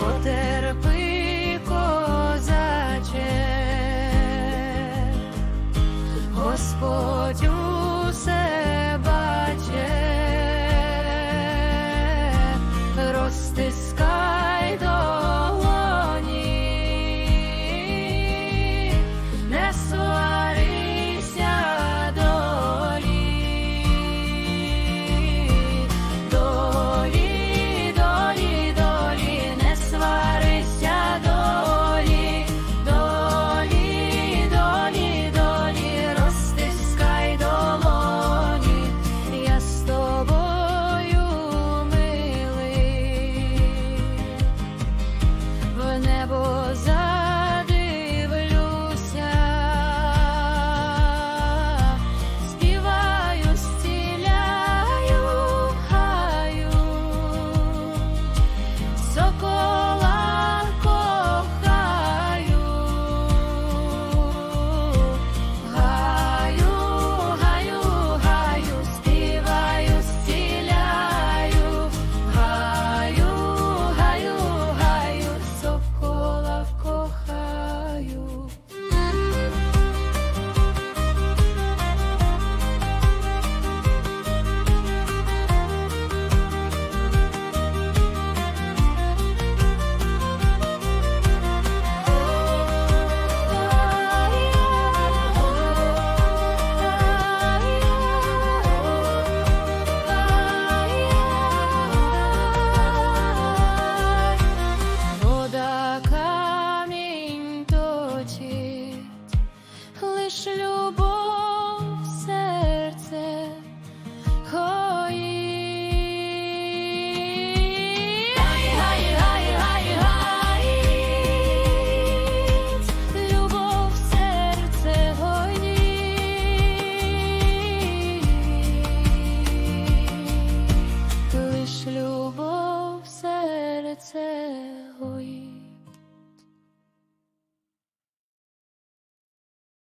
потерпи козаче, Господь. never